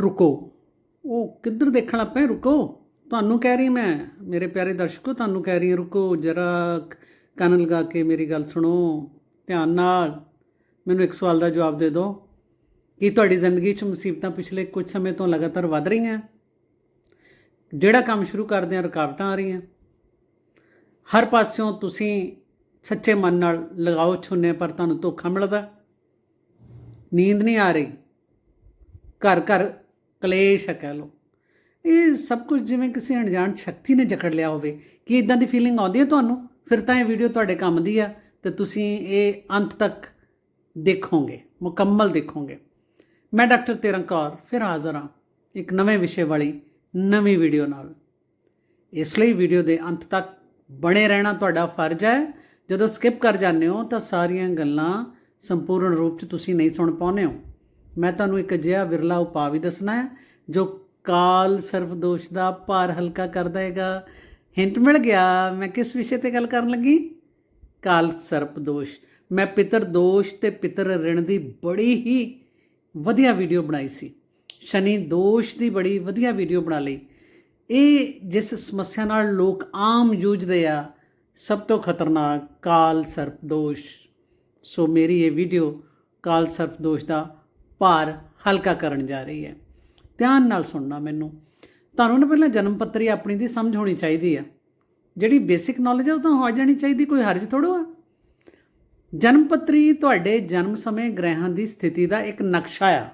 ਰੁਕੋ। ਉਹ ਕਿੱਧਰ ਦੇਖਣ ਲੱਗ ਰੁਕੋ। ਤੁਹਾਨੂੰ ਕਹਿ ਰਹੀ ਮੈਂ। ਮੇਰੇ ਪਿਆਰੇ ਦਰਸ਼ਕੋ, ਤੁਹਾਨੂੰ ਕਹਿ ਰਹੀ ਹਾਂ ਰੁਕੋ। ਜਰਾ ਕੰਨ ਲਗਾ ਕੇ ਮੇਰੀ ਗੱਲ ਸੁਣੋ। ਧਿਆਨ ਨਾਲ। ਮੈਨੂੰ ਇੱਕ ਸਵਾਲ ਦਾ ਜਵਾਬ ਦੇ ਦਿਓ। ਕੀ ਤੁਹਾਡੀ ਜ਼ਿੰਦਗੀ 'ਚ ਮੁਸੀਬਤਾਂ ਪਿਛਲੇ ਕੁਝ ਸਮੇਂ ਤੋਂ ਲਗਾਤਾਰ ਵਧ ਰਹੀਆਂ? ਜਿਹੜਾ ਕੰਮ ਸ਼ੁਰੂ ਕਰਦੇ ਆ ਰੁਕਾਵਟਾਂ ਆ ਰਹੀਆਂ। ਹਰ ਪਾਸਿਓਂ ਤੁਸੀਂ ਸੱਚੇ ਮਨ ਨਾਲ ਲਗਾਓ ਛੁੰਨੇ, ਪਰ ਤੁਹਾਨੂੰ ਧੋਖਾ ਮਿਲਦਾ। ਨੀਂਦ ਨਹੀਂ ਆ ਰਹੀ। ਘਰ ਘਰ ਕਲੇਸ਼ ਹੈ ਕਹਿ ਲਓ। ਇਹ ਸਭ ਕੁਝ ਜਿਵੇਂ ਕਿਸੇ ਅਣਜਾਣ ਸ਼ਕਤੀ ਨੇ ਜਕੜ ਲਿਆ ਹੋਵੇ, ਕਿ ਇਦਾਂ ਦੀ ਫੀਲਿੰਗ ਆਉਂਦੀ ਹੈ ਤੁਹਾਨੂੰ? ਫਿਰ ਤਾਂ ਇਹ ਵੀਡੀਓ ਤੁਹਾਡੇ ਕੰਮ ਦੀ ਆ ਤੇ ਤੁਸੀਂ ਇਹ ਅੰਤ ਤੱਕ ਦੇਖੋਗੇ, ਮੁਕੰਮਲ ਦੇਖੋਗੇ। ਮੈਂ ਡਾਕਟਰ ਤੇਰਨ ਕੌਰ, ਫਿਰ ਹਾਜ਼ਰ ਹਾਂ ਇੱਕ ਨਵੇਂ ਵਿਸ਼ੇ ਵਾਲੀ ਨਵੀਂ ਵੀਡੀਓ ਨਾਲ। ਇਸ ਲਈ ਵੀਡੀਓ ਦੇ ਅੰਤ ਤੱਕ ਬਣੇ ਰਹਿਣਾ ਤੁਹਾਡਾ ਫਰਜ਼ ਹੈ। ਜਦੋਂ ਸਕਿਪ ਕਰ ਜਾਂਦੇ ਹੋ ਤਾਂ ਸਾਰੀਆਂ ਗੱਲਾਂ ਸੰਪੂਰਨ ਰੂਪ 'ਚ ਤੁਸੀਂ ਨਹੀਂ ਸੁਣ ਪਾਉਂਦੇ ਹੋ। ਮੈਂ ਤੁਹਾਨੂੰ ਇੱਕ ਅਜਿਹਾ ਵਿਰਲਾ ਉਪਾਅ ਵੀ ਦੱਸਣਾ ਹੈ, ਜੋ ਕਾਲ ਸਰਵਦੋਸ਼ ਦਾ ਭਾਰ ਹਲਕਾ ਕਰ ਦੇਗਾ ਹਿੰਟ ਮਿਲ ਗਿਆ, ਮੈਂ ਕਿਸ ਵਿਸ਼ੇ ਤੇ ਗੱਲ ਕਰਨ ਲੱਗੀ? ਕਾਲ ਸਰਪਦੋਸ਼ ਮੈਂ ਪਿਤਰ ਦੋਸ਼ ਤੇ ਪਿਤਰ ਰਿਣ ਦੀ ਬੜੀ ਹੀ ਵਧੀਆ ਵੀਡੀਓ ਬਣਾਈ ਸੀ। ਸ਼ਨੀ ਦੋਸ਼ ਦੀ ਬੜੀ ਵਧੀਆ ਵੀਡੀਓ ਬਣਾ ਲਈ। ਇਹ ਜਿਸ ਸਮੱਸਿਆ ਨਾਲ ਲੋਕ ਆਮ ਜੂਝਦੇ ਆ, ਸਭ ਤੋਂ ਖਤਰਨਾਕ ਕਾਲ ਸਰਪ ਦੋਸ਼ ਸੋ ਮੇਰੀ ਇਹ ਵੀਡੀਓ ਕਾਲ ਸਰਪ ਦੋਸ਼ ਦਾ ਭਾਰ ਹਲਕਾ ਕਰਨ ਜਾ ਰਹੀ ਹੈ। ਧਿਆਨ ਨਾਲ ਸੁਣਨਾ ਮੈਨੂੰ। ਤੁਹਾਨੂੰ ਨਾ ਪਹਿਲਾਂ ਜਨਮ ਪੱਤਰੀ ਆਪਣੀ ਦੀ ਸਮਝ ਹੋਣੀ ਚਾਹੀਦੀ ਆ। ਜਿਹੜੀ ਬੇਸਿਕ ਨੌਲੇਜ ਹੈ ਉਹ ਤਾਂ ਹੋ ਜਾਣੀ ਚਾਹੀਦੀ, ਕੋਈ ਹਰਜ ਥੋੜੋ ਆ। ਜਨਮ ਪੱਤਰੀ ਤੁਹਾਡੇ ਜਨਮ ਸਮੇਂ ਗ੍ਰਹਿਾਂ ਦੀ ਸਥਿਤੀ ਦਾ ਇੱਕ ਨਕਸ਼ਾ ਆ।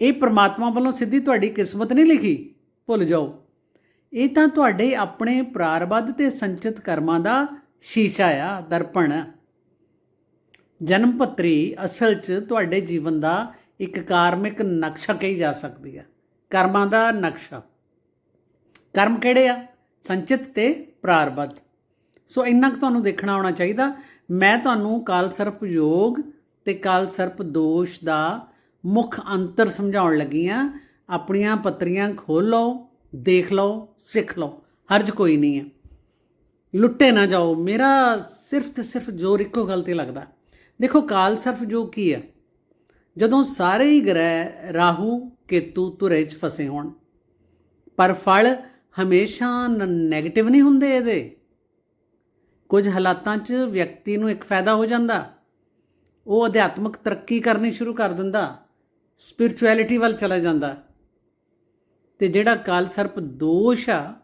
ਇਹ ਪ੍ਰਮਾਤਮਾ ਵੱਲੋਂ ਸਿੱਧੀ ਤੁਹਾਡੀ ਕਿਸਮਤ ਨਹੀਂ ਲਿਖੀ। ਭੁੱਲ ਜਾਓ। ਇਹ ਤਾਂ ਤੁਹਾਡੇ ਆਪਣੇ ਪ੍ਰਾਰਬੱਧ ਤੇ ਸੰਚਿਤ ਕਰਮਾਂ ਦਾ ਸ਼ੀਸ਼ਾ ਆ, ਦਰਪਣ ਆ। ਜਨਮ ਪੱਤਰੀ ਅਸਲ 'ਚ ਤੁਹਾਡੇ ਜੀਵਨ ਦਾ ਇੱਕ ਕਾਰਮਿਕ ਨਕਸ਼ਾ ਕਹੀ ਜਾ ਸਕਦੀ ਹੈ। ਕਰਮਾਂ ਦਾ ਨਕਸ਼ਾ। ਕਰਮ ਕਿਹੜੇ ਆ? ਸੰਚਿਤ ਤੇ ਪ੍ਰਾਰਬੱਧ। ਸੋ ਇੰਨਾ ਕੁ ਤੁਹਾਨੂੰ ਦੇਖਣਾ ਆਉਣਾ ਚਾਹੀਦਾ। ਮੈਂ ਤੁਹਾਨੂੰ ਕਾਲ ਸਰਪ ਯੋਗ ਤੇ ਕਾਲ ਸਰਪ ਦੋਸ਼ ਦਾ ਮੁੱਖ ਅੰਤਰ ਸਮਝਾਉਣ ਲੱਗੀ ਆ ਆਪਣੀਆਂ ਪੱਤਰੀਆਂ ਖੋਲ ਲਓ, ਦੇਖ ਲਓ, ਸਿੱਖ ਲਓ। ਹਰਜ ਕੋਈ ਨਹੀਂ ਹੈ। ਲੁੱਟੇ ਨਾ ਜਾਓ। ਮੇਰਾ ਸਿਰਫ ਤੇ ਸਿਰਫ ਜ਼ੋਰ ਇੱਕੋ ਗੱਲ ਤੇ ਲੱਗਦਾ। ਦੇਖੋ ਕਾਲ ਸਰਪ ਜੋ ਕੀ ਹੈ? ਜਦੋਂ ਸਾਰੇ ਹੀ ਗ੍ਰਹਿ ਰਾਹੂ, ਕੇਤੂ, ਧੁਰੇ 'ਚ ਫਸੇ ਹੋਣ, ਪਰ ਫਲ ਹਮੇਸ਼ਾ ਨੈਗੇਟਿਵ ਨਹੀਂ ਹੁੰਦੇ ਇਹਦੇ। ਕੁਝ ਹਾਲਾਤਾਂ 'ਚ ਵਿਅਕਤੀ ਨੂੰ ਇੱਕ ਫਾਇਦਾ ਹੋ ਜਾਂਦਾ। ਉਹ ਅਧਿਆਤਮਕ ਤਰੱਕੀ ਕਰਨੀ ਸ਼ੁਰੂ ਕਰ ਦਿੰਦਾ। ਸਪਿਰਚੁਅਲਿਟੀ ਵੱਲ ਚਲਾ ਜਾਂਦਾ। ਤੇ ਜਿਹੜਾ ਕਾਲ ਸਰਪ ਦੋਸ਼ ਆ,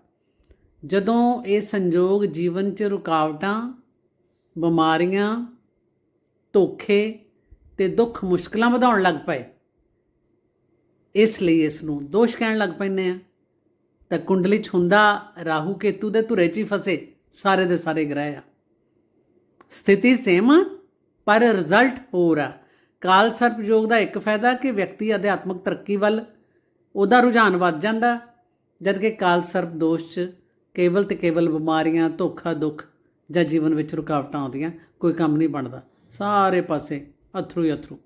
ਜਦੋਂ ਇਹ ਸੰਜੋਗ ਜੀਵਨ 'ਚ ਰੁਕਾਵਟਾਂ, ਬਿਮਾਰੀਆਂ ਧੋਖੇ ਤੇ ਦੁੱਖ ਮੁਸ਼ਕਲਾਂ ਵਧਾਉਣ ਲੱਗ ਪਏ। ਇਸ ਲਈ ਇਸ ਨੂੰ ਦੋਸ਼ ਕਹਿਣ ਲੱਗ ਪੈਂਦੇ ਆ ਤਾਂ ਕੁੰਡਲੀ 'ਚ ਹੁੰਦਾ ਰਾਹੂ ਕੇਤੂ ਦੇ ਧੁਰੇ 'ਚ ਹੀ ਫਸੇ ਸਾਰੇ ਦੇ ਸਾਰੇ ਗ੍ਰਹਿ ਆ। ਸਥਿਤੀ ਸੇਮ ਆ, ਪਰ ਰਿਜ਼ਲਟ ਹੋਰ ਆ। ਕਾਲ ਸਰਪ ਯੋਗ ਦਾ ਇੱਕ ਫਾਇਦਾ ਕਿ ਵਿਅਕਤੀ ਅਧਿਆਤਮਕ ਤਰੱਕੀ ਵੱਲ ਉਹਦਾ ਰੁਝਾਨ ਵੱਧ ਜਾਂਦਾ ਜਦ ਕਿ ਕਾਲ ਸਰਪ ਦੋਸ਼ 'ਚ ਕੇਵਲ ਤੇ ਕੇਵਲ ਬਿਮਾਰੀਆਂ ਧੋਖਾ ਦੁੱਖ ਜਾਂ ਜੀਵਨ ਵਿੱਚ ਰੁਕਾਵਟਾਂ ਆਉਂਦੀਆਂ ਕੋਈ ਕੰਮ ਨਹੀਂ ਬਣਦਾ। ਸਾਰੇ ਪਾਸੇ ਅਥਰੂ ਹੀ ਅਥਰੂ।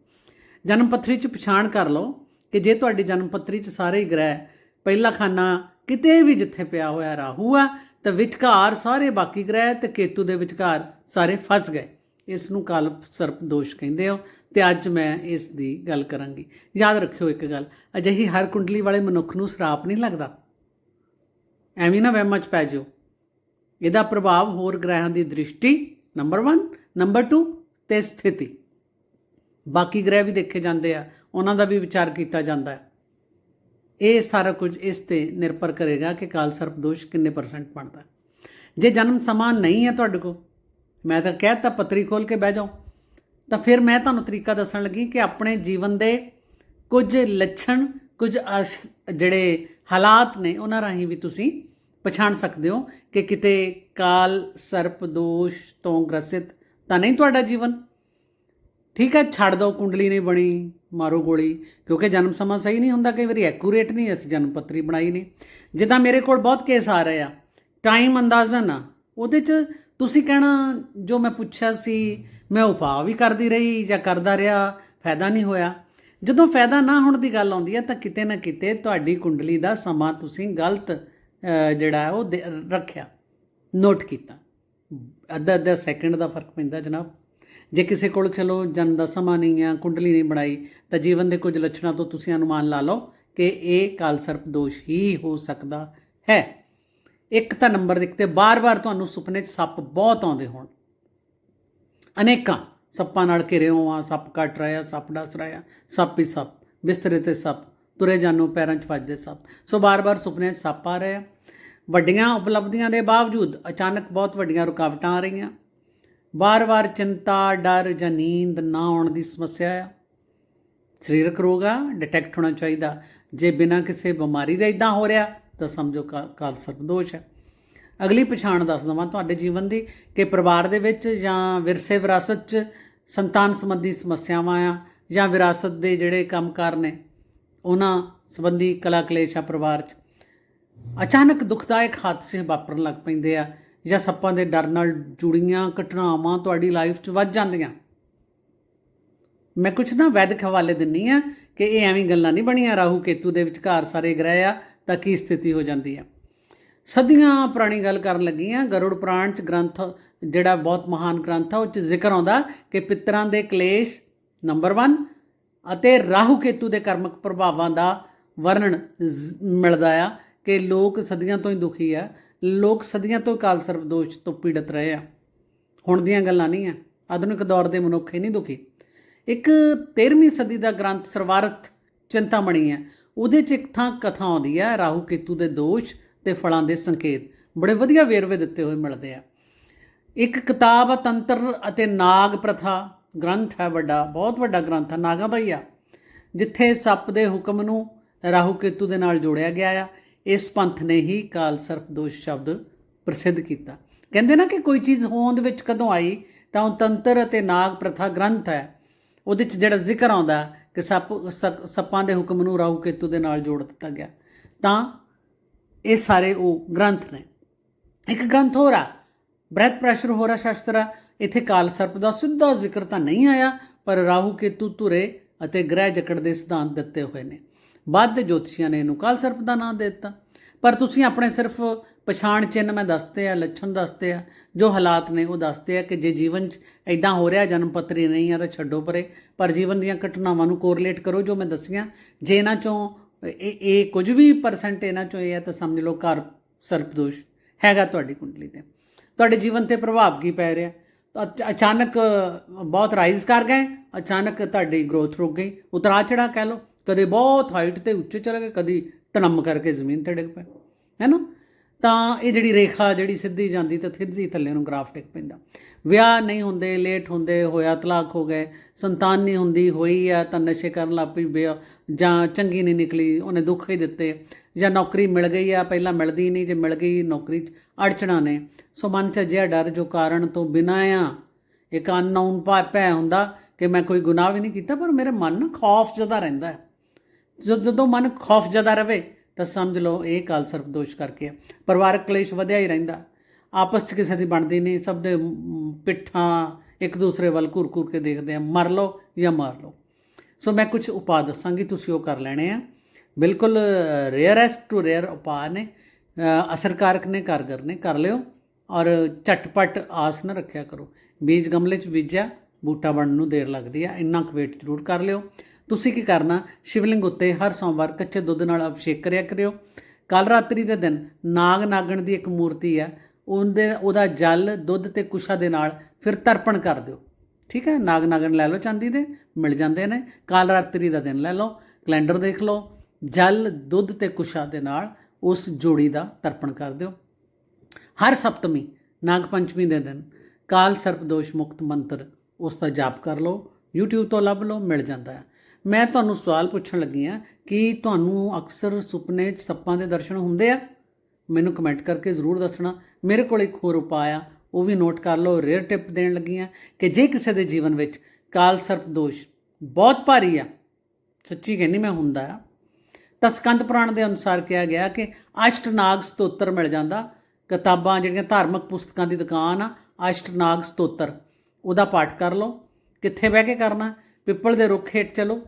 ਜਨਮ ਪੱਤਰੀ 'ਚ ਪਛਾਣ ਕਰ ਲਓ ਕਿ ਜੇ ਤੁਹਾਡੀ ਜਨਮ ਪੱਤਰੀ 'ਚ ਸਾਰੇ ਹੀ ਗ੍ਰਹਿ ਪਹਿਲਾ ਖਾਨਾ ਕਿਤੇ ਵੀ ਜਿੱਥੇ ਪਿਆ ਹੋਇਆ ਰਾਹੂ ਆ, ਤਾਂ ਵਿਚਕਾਰ ਸਾਰੇ ਬਾਕੀ ਗ੍ਰਹਿ ਤੇ ਕੇਤੂ ਦੇ ਵਿਚਕਾਰ ਸਾਰੇ ਫਸ ਗਏ। ਇਸ ਨੂੰ ਕਾਲਪ ਸਰਪ ਦੋਸ਼ ਕਹਿੰਦੇ ਹੋ ਤੇ ਅੱਜ ਮੈਂ ਇਸ ਦੀ ਗੱਲ ਕਰਾਂਗੀ। ਯਾਦ ਰੱਖਿਓ ਇੱਕ ਗੱਲ, ਅਜਿਹੀ ਹਰ ਕੁੰਡਲੀ ਵਾਲੇ ਮਨੁੱਖ ਨੂੰ ਸਰਾਪ ਨਹੀਂ ਲੱਗਦਾ। ਐਵੇਂ ਨਾ ਵਹਿਮਾਂ 'ਚ ਪੈ ਜਾਓ। ਇਹਦਾ ਪ੍ਰਭਾਵ ਹੋਰ ਗ੍ਰਹਿਾਂ ਦੀ ਦ੍ਰਿਸ਼ਟੀ ਨੰਬਰ 1 ਨੰਬਰ 2 ਤੇ ਸਥਿਤੀ। ਬਾਕੀ ਗ੍ਰਹਿ ਵੀ ਦੇਖੇ ਜਾਂਦੇ ਆ, ਉਹਨਾਂ ਦਾ ਵੀ ਵਿਚਾਰ ਕੀਤਾ ਜਾਂਦਾ ਹੈ। ਇਹ ਸਾਰਾ ਕੁਝ ਇਸ ਤੇ ਨਿਰਭਰ ਕਰੇਗਾ ਕਿ ਕਾਲ ਸਰਪ ਦੋਸ਼ ਕਿੰਨੇ ਪਰਸੈਂਟ ਬਣਦਾ ਜੇ ਜਨਮ ਸਮਾਂ ਨਹੀਂ ਹੈ ਤੁਹਾਡੇ ਕੋਲ, ਮੈਂ ਤਾਂ ਕਹਿਤਾ ਪੱਤਰੀ ਖੋਲ ਕੇ ਬਹਿ ਜਾਓ, ਤਾਂ ਫਿਰ ਮੈਂ ਤੁਹਾਨੂੰ ਤਰੀਕਾ ਦੱਸਣ ਲੱਗੀ ਕਿ ਆਪਣੇ ਜੀਵਨ ਦੇ ਕੁਝ ਲੱਛਣ, ਕੁਝ ਅਸ਼- ਜਿਹੜੇ ਹਾਲਾਤ ਨੇ ਉਹਨਾਂ ਰਾਹੀਂ ਵੀ ਤੁਸੀਂ ਪਛਾਣ ਸਕਦੇ ਹੋ ਕਿ ਕਿਤੇ ਕਾਲ ਸਰਪ ਦੋਸ਼ ਤੋਂ ਗ੍ਰਸਿਤ ਤਾਂ ਨਹੀਂ ਤੁਹਾਡਾ ਜੀਵਨ? ਠੀਕ ਹੈ, ਛੱਡ ਦਿਓ ਕੁੰਡਲੀ ਨਹੀਂ ਬਣੀ, ਮਾਰੋ ਗੋਲੀ। ਕਿਉਂਕਿ ਜਨਮ ਸਮਾਂ ਸਹੀ ਨਹੀਂ ਹੁੰਦਾ, ਕਈ ਵਾਰੀ ਐਕੂਰੇਟ ਨਹੀਂ, ਅਸੀਂ ਜਨਮ ਪੱਤਰੀ ਬਣਾਈ ਨਹੀਂ। ਜਿੱਦਾਂ ਮੇਰੇ ਕੋਲ ਬਹੁਤ ਕੇਸ ਆ ਰਹੇ ਆ ਟਾਈਮ ਅੰਦਾਜ਼ਨ ਆ ਉਹਦੇ 'ਚ ਤੁਸੀਂ ਕਹਿਣਾ, ਜੋ ਮੈਂ ਪੁੱਛਿਆ ਸੀ, ਮੈਂ ਉਪਾਅ ਵੀ ਕਰਦੀ ਰਹੀ ਜਾਂ ਕਰਦਾ ਰਿਹਾ, ਫਾਇਦਾ ਨਹੀਂ ਹੋਇਆ। ਜਦੋਂ ਫਾਇਦਾ ਨਾ ਹੋਣ ਦੀ ਗੱਲ ਆਉਂਦੀ ਹੈ, ਤਾਂ ਕਿਤੇ ਨਾ ਕਿਤੇ ਤੁਹਾਡੀ ਕੁੰਡਲੀ ਦਾ ਸਮਾਂ ਤੁਸੀਂ ਗਲਤ ਜਿਹੜਾ ਉਹ ਦੇ- ਰੱਖਿਆ, ਨੋਟ ਕੀਤਾ। ਅੱਧਾ ਅੱਧਾ ਸੈਕਿੰਡ ਦਾ ਫ਼ਰਕ ਪੈਂਦਾ ਜਨਾਬ। ਜੇ ਕਿਸੇ ਕੋਲ ਚਲੋ ਜਨਮ ਦਾ ਸਮਾਂ ਨਹੀਂ ਆ, ਕੁੰਡਲੀ ਨਹੀਂ ਬਣਾਈ, ਤਾਂ ਜੀਵਨ ਦੇ ਕੁਝ ਲੱਛਣਾਂ ਤੋਂ ਤੁਸੀਂ ਅਨੁਮਾਨ ਲਾ ਲਓ ਕਿ ਇਹ ਕਾਲ ਸਰਪ ਦੋਸ਼ ਹੀ ਹੋ ਸਕਦਾ ਹੈ। ਇੱਕ ਤਾਂ ਨੰਬਰ ਇੱਕ ਤੇ ਬਾਰ-ਬਾਰ ਤੁਹਾਨੂੰ ਸੁਪਨੇ 'ਚ ਸੱਪ ਬਹੁਤ ਆਉਂਦੇ ਹੋਣ। ਅਨੇਕਾਂ ਸੱਪਾਂ ਨਾਲ ਘਿਰੇ ਹੋ ਆ, ਸੱਪ ਕੱਟ ਰਿਹਾ, ਸੱਪ ਡਸ ਰਿਹਾ, ਸੱਪ ਹੀ ਸੱਪ, ਬਿਸਤਰੇ ਤੇ ਸੱਪ, ਤੁਰੇ ਜਾਨੋ ਪੈਰਾਂ 'ਚ ਵੱਜਦੇ ਸੱਪ। ਸੋ ਬਾਰ-ਬਾਰ ਸੁਪਨਿਆਂ 'ਚ ਸੱਪ ਆ ਰਿਹਾ। ਵੱਡੀਆਂ ਉਪਲਬਧੀਆਂ ਦੇ ਬਾਵਜੂਦ ਅਚਾਨਕ ਬਹੁਤ ਵੱਡੀਆਂ ਰੁਕਾਵਟਾਂ ਆ ਰਹੀਆਂ। ਵਾਰ ਵਾਰ ਚਿੰਤਾ, ਡਰ ਜਾਂ ਨੀਂਦ ਨਾ ਆਉਣ ਦੀ ਸਮੱਸਿਆ ਆ। ਸਰੀਰਕ ਰੋਗ ਆ, ਡਿਟੈਕਟ ਹੋਣਾ ਚਾਹੀਦਾ। ਜੇ ਬਿਨਾਂ ਕਿਸੇ ਬਿਮਾਰੀ ਦਾ ਇਦਾਂ ਹੋ ਰਿਹਾ, ਤਾਂ ਸਮਝੋ ਕਾ- ਕਾਲ ਸਰਪ ਦੋਸ਼ ਹੈ ਅਗਲੀ ਪਛਾਣ ਦੱਸ ਦਵਾਂ ਤੁਹਾਡੇ ਜੀਵਨ ਦੀ ਕਿ ਪਰਿਵਾਰ ਦੇ ਵਿੱਚ ਜਾਂ ਵਿਰਸੇ ਵਿਰਾਸਤ 'ਚ ਸੰਤਾਨ ਸੰਬੰਧੀ ਸਮੱਸਿਆਵਾਂ ਆ ਜਾਂ ਵਿਰਾਸਤ ਦੇ ਜਿਹੜੇ ਕੰਮਕਾਰ ਨੇ, ਉਹਨਾਂ ਸੰਬੰਧੀ ਕਲਾ ਕਲੇਸ਼ ਆ ਪਰਿਵਾਰ 'ਚ। ਅਚਾਨਕ ਦੁਖਦਾਇਕ ਹਾਦਸੇ ਵਾਪਰਨ ਲੱਗ ਪੈਂਦੇ ਆ, ਜਾਂ ਸੱਪਾਂ ਦੇ ਡਰ ਨਾਲ ਜੁੜੀਆਂ ਘਟਨਾਵਾਂ ਤੁਹਾਡੀ ਲਾਈਫ 'ਚ ਵੱਧ ਜਾਂਦੀਆਂ। ਮੈਂ ਕੁਝ ਨਾ ਵੈਦਿਕ ਹਵਾਲੇ ਦਿੰਨੀ ਆ ਕਿ ਇਹ ਐਵੇਂ ਗੱਲਾਂ ਨਹੀਂ ਬਣੀਆਂ, ਰਾਹੂ ਕੇਤੂ ਦੇ ਵਿਚਕਾਰ ਸਾਰੇ ਗ੍ਰਹਿ ਆ, ਤਾਂ ਕੀ ਸਥਿਤੀ ਹੋ ਜਾਂਦੀ ਆ। ਸਦੀਆਂ ਪੁਰਾਣੀ ਗੱਲ ਕਰਨ ਲੱਗੀ ਆ, ਗਰੁੜ ਪੁਰਾਣ ਚ ਗ੍ਰੰਥ, ਜਿਹੜਾ ਬਹੁਤ ਮਹਾਨ ਗ੍ਰੰਥ ਆ, ਉਹ ਚ ਜ਼ਿਕਰ ਆਉਂਦਾ ਕਿ ਪਿਤਰਾਂ ਦੇ ਕਲੇਸ਼ ਨੰਬਰ 1 ਅਤੇ ਰਾਹੂ ਕੇਤੂ ਦੇ ਕਰਮਕ ਪ੍ਰਭਾਵਾਂ ਦਾ ਵਰਣਨ ਮਿਲਦਾ ਆ। ਕਿ ਲੋਕ ਸਦੀਆਂ ਤੋਂ ਹੀ ਦੁਖੀ ਆ, ਲੋਕ ਸਦੀਆਂ ਤੋਂ ਕਾਲ ਸਰਪ ਦੋਸ਼ ਤੋਂ ਪੀੜਤ ਰਹੇ ਆ। ਹੁਣ ਦੀਆਂ ਗੱਲਾਂ ਨਹੀਂ ਆ। ਆਧੁਨਿਕ ਦੌਰ ਦੇ ਮਨੁੱਖ ਹੀ ਨਹੀਂ ਦੁਖੀ। ਇੱਕ 13ਵੀਂ ਸਦੀ ਦਾ ਗ੍ਰੰਥ ਸਰਵਾਰਥ ਚਿੰਤਾਮਣੀ ਹੈ ਉਹਦੇ 'ਚ ਇੱਕ ਥਾਂ ਕਥਾ ਆਉਂਦੀ ਹੈ ਰਾਹੂ ਕੇਤੂ ਦੇ ਦੋਸ਼ ਤੇ ਫਲਾਂ ਦੇ ਸੰਕੇਤ। ਬੜੇ ਵਧੀਆ ਵੇਰਵੇ ਦਿੱਤੇ ਹੋਏ ਮਿਲਦੇ ਆ। ਇੱਕ ਕਿਤਾਬ, ਤੰਤਰ ਅਤੇ ਨਾਗ ਪ੍ਰਥਾ ਗ੍ਰੰਥ ਹੈ ਵੱਡਾ, ਬਹੁਤ ਵੱਡਾ ਗ੍ਰੰਥ ਹੈ ਨਾਗਾਂ ਦਾ ਹੀ ਆ। ਜਿੱਥੇ ਸੱਪ ਦੇ ਹੁਕਮ ਨੂੰ ਰਾਹੂ ਕੇਤੂ ਦੇ ਨਾਲ ਜੋੜਿਆ ਗਿਆ ਆ। ਇਸ ਪੰਥ ਨੇ ਹੀ ਕਾਲ ਸਰਪ ਦੋਸ਼ ਸ਼ਬਦ ਪ੍ਰਸਿੱਧ ਕੀਤਾ। ਕਹਿੰਦੇ ਨਾ ਕਿ ਕੋਈ ਚੀਜ਼ ਹੋਂਦ ਵਿੱਚ ਕਦੋਂ ਆਈ, ਤਾਂ ਉਹ ਤੰਤਰ ਅਤੇ ਨਾਗ ਪ੍ਰਥਾ ਗ੍ਰੰਥ ਹੈ। ਉਹਦੇ 'ਚ ਜਿਹੜਾ ਜ਼ਿਕਰ ਆਉਂਦਾ ਕਿ ਸੱਪ ਸ- ਸੱਪਾਂ ਦੇ ਹੁਕਮ ਨੂੰ ਰਾਹੂ ਕੇਤੂ ਦੇ ਨਾਲ ਜੋੜ ਦਿੱਤਾ ਗਿਆ। ਤਾਂ ਇਹ ਸਾਰੇ ਉਹ ਗ੍ਰੰਥ ਨੇ। ਇੱਕ ਗ੍ਰੰਥ ਹੋਰ ਆ, ਬ੍ਰਹਿਤ ਪ੍ਰੈਸ਼ਰ ਹੋਰਾ ਸ਼ਾਸਤਰ ਆ। ਇੱਥੇ ਕਾਲ ਸਰਪ ਦਾ ਸਿੱਧਾ ਜ਼ਿਕਰ ਤਾਂ ਨਹੀਂ ਆਇਆ, ਪਰ ਰਾਹੂ ਕੇਤੂ ਧੁਰੇ ਅਤੇ ਗ੍ਰਹਿ ਜਕੜ ਦੇ ਸਿਧਾਂਤ ਦਿੱਤੇ ਹੋਏ ਨੇ। ਬਾਅਦ ਦੇ ਜੋਤਸ਼ੀਆਂ ਨੇ ਇਹਨੂੰ ਕਾਲ ਸਰਪ ਦਾ ਨਾਮ ਦੇ ਦਿੱਤਾ। ਪਰ ਤੁਸੀਂ ਆਪਣੇ ਸਿਰਫ ਪਛਾਣ ਚਿੰਨ੍ਹ ਮੈਂ ਦੱਸਦੇ ਆ, ਲੱਛਣ ਦੱਸਦੇ ਆ, ਜੋ ਹਾਲਾਤ ਨੇ ਉਹ ਦੱਸਦੇ ਆ ਕਿ ਜੇ ਜੀਵਨ 'ਚ ਐਦਾਂ ਹੋ ਰਿਹਾ, ਜਨਮ ਪੱਤਰੀ ਨਹੀਂ ਆ ਤਾਂ ਛੱਡੋ ਪਰੇ। ਪਰ ਜੀਵਨ ਦੀਆਂ ਘਟਨਾਵਾਂ ਨੂੰ ਕੋਰਿਲੇਟ ਕਰੋ, ਜੋ ਮੈਂ ਦੱਸੀਆਂ। ਜੇ ਇਹਨਾਂ ਚੋਂ ਇਹ ਇਹ ਕੁਝ ਵੀ ਪਰਸੈਂਟ ਇਹਨਾਂ ਚੋਂ ਇਹ ਹੈ ਤਾਂ ਸਮਝ ਲਓ ਘਰ ਸਰਪ ਦੋਸ਼ ਹੈਗਾ ਤੁਹਾਡੀ ਕੁੰਡਲੀ ਤੇ। ਤੁਹਾਡੇ ਜੀਵਨ ਤੇ ਪ੍ਰਭਾਵ ਕੀ ਪੈ ਰਿਹਾ? ਅਚ- ਅਚਾਨਕ ਬਹੁਤ ਰਾਈਜ਼ ਕਰ ਗਏ, ਅਚਾਨਕ ਤੁਹਾਡੀ ਗਰੋਥ ਰੁਕ ਗਈ। ਉਤਰਾ ਚੜਾ ਕਹਿ ਲਓ। ਕਦੇ ਬਹੁਤ ਹਾਈਟ ਤੇ ਉੱਚੇ ਚਲੇ ਗਏ, ਕਦੀ ਟਣਮ ਕਰਕੇ ਜ਼ਮੀਨ ਤੇ ਡਿੱਗ ਪਏ ਹੈ ਨਾ ਤਾਂ ਇਹ ਜਿਹੜੀ ਰੇਖਾ ਜਿਹੜੀ ਸਿੱਧੀ ਜਾਂਦੀ ਤਾਂ ਸਿੱਧੀ ਥੱਲੇ ਨੂੰ ਗ੍ਰਾਫ ਟਿਕ ਪੈਂਦਾ। ਵਿਆਹ ਨਹੀਂ ਹੁੰਦੇ ਲੇਟ ਹੁੰਦੇ, ਹੋਇਆ ਤਲਾਕ ਹੋ ਗਏ, ਸੰਤਾਨ ਨਹੀਂ ਹੁੰਦੀ, ਹੋਈ ਆ ਤਾਂ ਨਸ਼ੇ ਕਰਨ ਲੱਗ ਪਈ, ਵਿਆਹ ਜਾਂ ਚੰਗੀ ਨਹੀਂ ਨਿਕਲੀ, ਉਹਨੇ ਦੁੱਖ ਹੀ ਦਿੱਤੇ, ਜਾਂ ਨੌਕਰੀ ਮਿਲ ਗਈ ਆ, ਪਹਿਲਾਂ ਮਿਲਦੀ ਨਹੀਂ, ਜੇ ਮਿਲ ਗਈ ਨੌਕਰੀ 'ਚ ਅੜਚਣਾ ਨੇ। ਸੋ ਮਨ 'ਚ ਅਜਿਹਾ ਡਰ ਜੋ ਕਾਰਨ ਤੋਂ ਬਿਨਾਂ ਆ, ਇੱਕ ਅਨਨੋਨ ਭੈ ਹੁੰਦਾ ਕਿ ਮੈਂ ਕੋਈ ਗੁਨਾਹ ਵੀ ਨਹੀਂ ਕੀਤਾ, ਪਰ ਮੇਰੇ ਮਨ ਨੂੰ ਖੌਫ ਜ਼ਦਾ ਰਹਿੰਦਾ ਹੈ। ਜਦ ਜਦੋਂ ਮਨ ਖੌਫ ਜ਼ਿਆਦਾ ਰਵੇ, ਤਾਂ ਸਮਝ ਲਓ ਇਹ ਕਾਲ ਸਰਪ ਦੋਸ਼ ਕਰਕੇ ਪਰਿਵਾਰਕ ਕਲੇਸ਼ ਵਧਿਆ ਹੀ ਰਹਿੰਦਾ। ਆਪਸ 'ਚ ਕਿਸੇ ਦੀ ਬਣਦੀ ਨਹੀਂ। ਸਭ ਦੇ ਪਿੱਠਾਂ ਇੱਕ ਦੂਸਰੇ ਵੱਲ ਘੁਰ-ਘੁਰ ਕੇ ਦੇਖਦੇ ਆ। ਮਰ ਲਓ ਜਾਂ ਮਾਰ ਲਓ। ਸੋ ਮੈਂ ਕੁਝ ਉਪਾਅ ਦੱਸਾਂਗੀ। ਤੁਸੀਂ ਉਹ ਕਰ ਲੈਣੇ ਆ। ਬਿਲਕੁਲ ਰੇਅਰੈਸਟ ਟੂ ਰੇਅਰ ਉਪਾਅ ਨੇ। ਅਸਰਕਾਰਕ ਨੇ, ਕਾਰਗਰ ਨੇ। ਕਰ ਲਿਓ। ਔਰ ਝਟਪਟ ਆਸ ਨਾ ਰੱਖਿਆ ਕਰੋ। ਬੀਜ ਗਮਲੇ 'ਚ ਬੀਜਿਆ, ਬੂਟਾ ਬਣਨ ਨੂੰ ਦੇਰ ਲੱਗਦੀ ਆ। ਇੰਨਾ ਕੁ ਵੇਟ ਜ਼ਰੂਰ ਕਰ ਲਿਓ। ਤੁਸੀਂ ਕੀ ਕਰਨਾ? ਸ਼ਿਵਲਿੰਗ ਉੱਤੇ ਹਰ ਸੋਮਵਾਰ ਕੱਚੇ ਦੁੱਧ ਨਾਲ ਅਭਿਸ਼ੇਕ ਕਰਿਆ ਕਰਿਓ। ਕੱਲ ਰਾਤਰੀ ਦੇ ਦਿਨ ਨਾਗ ਨਾਗਣ ਦੀ ਇੱਕ ਮੂਰਤੀ ਹੈ, ਉਹਦੇ ਉਹਦਾ ਜਲ, ਦੁੱਧ ਤੇ ਕੁਸ਼ਾ ਦੇ ਨਾਲ ਫਿਰ ਤਰਪਣ ਕਰ ਦਿਓ। ਠੀਕ ਹੈ? ਨਾਗ ਨਾਗਣ ਲੈ ਲਓ ਚਾਂਦੀ ਦੇ, ਮਿਲ ਜਾਂਦੇ ਨੇ। ਕਾਲ ਰਾਤਰੀ ਦਾ ਦਿਨ ਲੈ ਲਓ, ਕੈਲੰਡਰ ਦੇਖ ਲਓ। ਜਲ, ਦੁੱਧ ਤੇ ਕੁਸ਼ਾ ਦੇ ਨਾਲ ਉਸ ਜੋੜੀ ਦਾ ਤਰਪਣ ਕਰ ਦਿਓ। ਹਰ ਸਪਤਮੀ, ਨਾਗ ਪੰਚਮੀ ਦੇ ਦਿਨ ਕਾਲ ਸਰਪ ਦੋਸ਼ ਮੁਕਤ ਮੰਤਰ ਉਸ ਦਾ ਜਾਪ ਕਰ ਲਓ। YouTube ਤੋਂ ਲੱਭ ਲਓ, ਮਿਲ ਜਾਂਦਾ ਹੈ। ਮੈਂ ਤੁਹਾਨੂੰ ਸਵਾਲ ਪੁੱਛਣ ਲੱਗੀ ਆ ਕਿ ਤੁਹਾਨੂੰ ਅਕਸਰ ਸੁਪਨੇ 'ਚ ਸੱਪਾਂ ਦੇ ਦਰਸ਼ਨ ਹੁੰਦੇ ਆ? ਮੈਨੂੰ ਕਮੈਂਟ ਕਰਕੇ ਜ਼ਰੂਰ ਦੱਸਣਾ। ਮੇਰੇ ਕੋਲ ਇੱਕ ਹੋਰ ਉਪਾਅ ਆ, ਉਹ ਵੀ ਨੋਟ ਕਰ ਲਓ ਰੇਅਰ ਟਿਪ ਦੇਣ ਲੱਗੀ ਆ ਕਿ ਜੇ ਕਿਸੇ ਦੇ ਜੀਵਨ ਵਿੱਚ ਕਾਲ ਸਰਪ ਦੋਸ਼ ਬਹੁਤ ਭਾਰੀ ਆ, ਸੱਚੀ ਕਹਿੰਦੀ ਮੈਂ ਹੁੰਦਾ ਆ, ਤਾਂ ਸਕੰਦ ਪੁਰਾਣ ਦੇ ਅਨੁਸਾਰ ਕਿਹਾ ਗਿਆ ਕਿ ਅਸ਼ਟਨਾਗ ਸਤੋਤਰ ਮਿਲ ਜਾਂਦਾ। ਕਿਤਾਬਾਂ ਜਿਹੜੀਆਂ ਧਾਰਮਿਕ ਪੁਸਤਕਾਂ ਦੀ ਦੁਕਾਨ ਆ, ਅਸ਼ਟਨਾਗ ਸਤੋਤਰ, ਉਹਦਾ ਪਾਠ ਕਰ ਲਓ। ਕਿੱਥੇ ਬਹਿ ਕੇ ਕਰਨਾ? ਪਿੱਪਲ ਦੇ ਰੁੱਖ ਹੇਠ ਚਲੋ।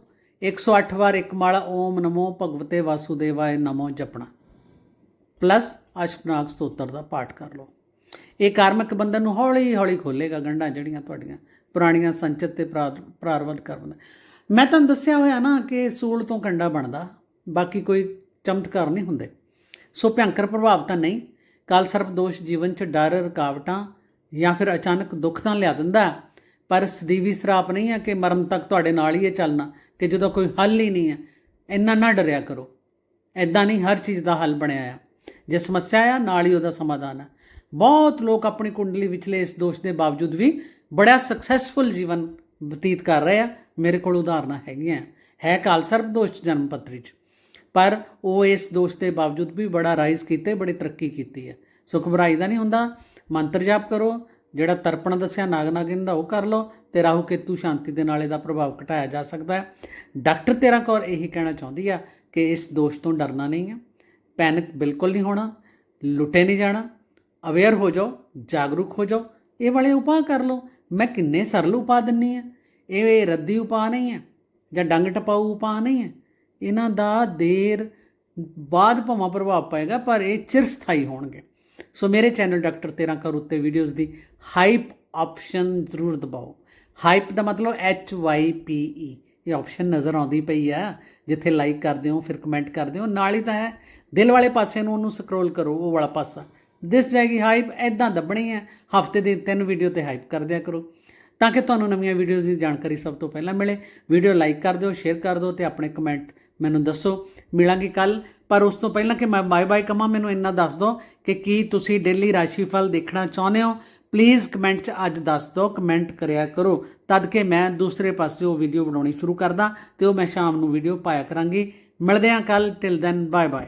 108 ਵਾਰ ਇੱਕ ਮਾਲਾ, ਓਮ ਨਮੋ ਭਗਵਤੇ ਵਾਸੁਦੇਵਾਏ ਨਮੋ ਜਪਣਾ। ਪਲੱਸ ਅਸ਼ਟਨਾਗ ਸਤੋਤਰ ਦਾ ਪਾਠ ਕਰ ਲਓ। ਇਹ ਕਾਰਮਿਕ ਬੰਧਨ ਨੂੰ ਹੌਲੀ ਹੌਲੀ ਖੋਲੇਗਾ ਗੰਢਾਂ ਜਿਹੜੀਆਂ ਤੁਹਾਡੀਆਂ ਪੁਰਾਣੀਆਂ ਸੰਚਿਤ ਤੇ ਪ੍ਰਾਰ- ਪ੍ਰਾਰਬਧ ਕਰਮ ਮੈਂ ਤੁਹਾਨੂੰ ਦੱਸਿਆ ਹੋਇਆ ਨਾ ਕਿ ਸੂਲ ਤੋਂ ਕੰਡਾ ਬਣਦਾ, ਬਾਕੀ ਕੋਈ ਚਮਤਕਾਰ ਨਹੀਂ ਹੁੰਦੇ। ਸੋ ਭਿਆਨਕ ਪ੍ਰਭਾਵ ਤਾਂ ਨਹੀਂ। ਕਾਲ ਸਰਪ ਦੋਸ਼ ਜੀਵਨ 'ਚ ਡਰ, ਰੁਕਾਵਟਾਂ ਜਾਂ ਫਿਰ ਅਚਾਨਕ ਦੁੱਖ ਤਾਂ ਲਿਆ ਦਿੰਦਾ। ਪਰ ਸਦੀਵੀ ਸਰਾਪ ਨਹੀਂ ਹੈ ਕਿ ਮਰਨ ਤੱਕ ਤੁਹਾਡੇ ਨਾਲ ਹੀ ਇਹ ਚੱਲਣਾ, ਕਿ ਜਦੋਂ ਕੋਈ ਹੱਲ ਹੀ ਨਹੀਂ ਹੈ, ਇੰਨਾ ਨਾ ਡਰਿਆ ਕਰੋ। ਐਦਾਂ ਨਹੀਂ ਹਰ ਚੀਜ਼ ਦਾ ਹੱਲ ਬਣਿਆ ਆ। ਜੇ ਸਮੱਸਿਆ ਆ, ਨਾਲ ਹੀ ਉਹਦਾ ਸਮਾਧਾਨ ਆ। ਬਹੁਤ ਲੋਕ ਆਪਣੀ ਕੁੰਡਲੀ ਵਿਚਲੇ ਇਸ ਦੋਸ਼ ਦੇ ਬਾਵਜੂਦ ਵੀ ਬੜਾ ਸਕਸੈਸਫੁਲ ਜੀਵਨ ਬਤੀਤ ਕਰ ਰਹੇ ਆ। ਮੇਰੇ ਕੋਲ ਉਦਾਹਰਨਾਂ ਹੈਗੀਆਂ ਹੈ ਕਾਲ ਸਰਪ ਦੋਸ਼ ਜਨਮ ਪੱਤਰੀ 'ਚ। ਪਰ ਉਹ ਇਸ ਦੋਸ਼ ਦੇ ਬਾਵਜੂਦ ਵੀ ਬੜਾ ਰਾਈਜ਼ ਕੀਤੇ, ਬੜੀ ਤਰੱਕੀ ਕੀਤੀ ਹੈ ਸੋ ਘਬਰਾਈ ਦਾ ਨਹੀਂ ਹੁੰਦਾ। ਮੰਤਰ ਜਾਪ ਕਰੋ। ਜਿਹੜਾ ਤਰਪਣ ਦੱਸਿਆ ਨਾਗ ਨਾਗਿਨ ਦਾ ਉਹ ਕਰ ਲਓ ਤੇ ਰਾਹੂ ਕੇਤੂ ਸ਼ਾਂਤੀ ਦੇ ਨਾਲ ਇਹਦਾ ਪ੍ਰਭਾਵ ਘਟਾਇਆ ਜਾ ਸਕਦਾ ਹੈ। ਡਾਕਟਰ ਤੇਰਾ ਕੌਰ ਇਹੀ ਕਹਿਣਾ ਚਾਹੁੰਦੀ ਆ ਕਿ ਇਸ ਦੋਸ਼ ਤੋਂ ਡਰਨਾ ਨਹੀਂ ਹੈ ਪੈਨਿਕ ਬਿਲਕੁਲ ਨਹੀਂ ਹੋਣਾ, ਲੁੱਟੇ ਨਹੀਂ ਜਾਣਾ, ਅਵੇਅਰ ਹੋ ਜਾਓ, ਜਾਗਰੂਕ ਹੋ ਜਾਓ, ਇਹ ਵਾਲੇ ਉਪਾਅ ਕਰ ਲਓ। ਮੈਂ ਕਿੰਨੇ ਸਰਲ ਉਪਾਅ ਦਿੰਨੀ ਆ। ਇਹ ਰੱਦੀ ਉਪਾਅ ਨਹੀਂ ਹੈ ਜਾਂ ਡੰਗ ਟਪਾਊ ਉਪਾਅ ਨਹੀਂ ਹੈ ਇਹਨਾਂ ਦਾ ਦੇਰ ਬਾਅਦ ਭਾਵੇਂ ਪ੍ਰਭਾਵ ਪਏਗਾ, ਪਰ ਇਹ ਚਿਰਸਥਾਈ ਹੋਣਗੇ। ਸੋ ਮੇਰੇ ਚੈਨਲ ਡਾਕਟਰ 13 ਕਰ ਉੱਤੇ ਵੀਡੀਓਜ਼ ਦੀ ਹਾਈਪ ਆਪਸ਼ਨ ਜ਼ਰੂਰ ਦਬਾਓ ਹਾਈਪ ਦਾ ਮਤਲਬ ਐਚ ਵਾਈ ਪੀ ਈ ਇਹ ਆਪਸ਼ਨ ਨਜ਼ਰ ਆਉਂਦੀ ਪਈ ਆ ਜਿੱਥੇ ਲਾਈਕ ਕਰਦੇ ਹੋ ਫਿਰ ਕਮੈਂਟ ਕਰਦੇ ਹੋ ਨਾਲ ਹੀ ਤਾਂ ਹੈ ਦਿਲ ਵਾਲੇ ਪਾਸੇ ਨੂੰ ਉਹਨੂੰ ਸਕਰੋਲ ਕਰੋ ਉਹ ਵਾਲਾ ਪਾਸਾ ਦਿਸ ਜਾਏਗੀ ਹਾਈਪ ਐਦਾਂ ਦੱਬਣੀ ਹੈ ਹਫ਼ਤੇ ਦੀ ਤਿੰਨ ਵੀਡੀਓ ਤੇ ਹਾਈਪ ਕਰ ਦਿਆ ਕਰੋ ਤਾਂ ਕਿ ਤੁਹਾਨੂੰ ਨਵੀਆਂ ਵੀਡੀਓਜ਼ ਦੀ ਜਾਣਕਾਰੀ ਸਭ ਤੋਂ ਪਹਿਲਾਂ ਮਿਲੇ ਵੀਡੀਓ ਲਾਈਕ ਕਰ ਦਿਓ ਸ਼ੇਅਰ ਕਰ ਦਿਓ ਤੇ ਆਪਣੇ ਕਮੈਂਟ ਮੈਨੂੰ ਦੱਸੋ ਮਿਲਾਂਗੇ ਕੱਲ ਪਰ ਉਸ ਤੋਂ ਪਹਿਲਾਂ ਕਿ ਮੈਂ ਬਾਏ ਬਾਏ ਕਮਾਂ, ਮੈਨੂੰ ਇੰਨਾ ਦੱਸ ਦਿਓ ਕਿ ਕੀ ਤੁਸੀਂ ਡੇਲੀ ਰਾਸ਼ੀਫਲ ਦੇਖਣਾ ਚਾਹੁੰਦੇ ਹੋ? ਪਲੀਜ਼ ਕਮੈਂਟ 'ਚ ਅੱਜ ਦੱਸ ਦਿਓ ਕਮੈਂਟ ਕਰਿਆ ਕਰੋ। ਤਦ ਕਿ ਮੈਂ ਦੂਸਰੇ ਪਾਸੇ ਉਹ ਵੀਡੀਓ ਬਣਾਉਣੀ ਸ਼ੁਰੂ ਕਰਦਾ ਤੇ ਉਹ ਮੈਂ ਸ਼ਾਮ ਨੂੰ ਵੀਡੀਓ ਪਾਇਆ ਕਰਾਂਗੀ। ਮਿਲਦੇ ਹਾਂ ਕੱਲ ਟਿਲ ਦੈਨ ਬਾਏ ਬਾਏ